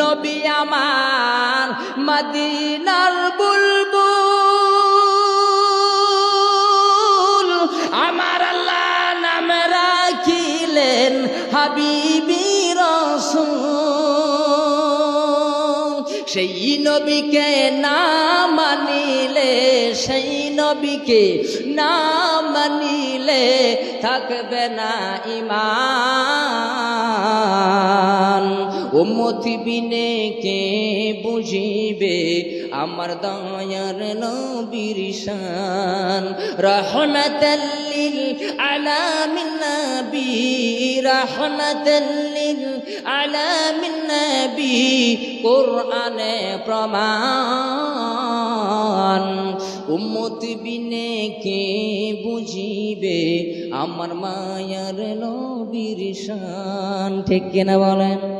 নবী আমার মদিনার বুলবুল। আমার আল্লাহ নাম রাখিলেন হাবিবি রসুল। সেই নবীকে না মানিলে, সেই নবীকে না মানিলে থাকবে না ইমান। উম্মতি বিনে কে বুঝিবে? আমার দয়ার নবীর শান। রহমতাল্লিল আলামিন নবী, রহমতাল্লিল আলামিন নবী, কোরআনে প্রমাণ। উম্মতি বিনে কে বুঝিবে? আমার মায়ার নবীর শান। ঠিক কিনা বলেন?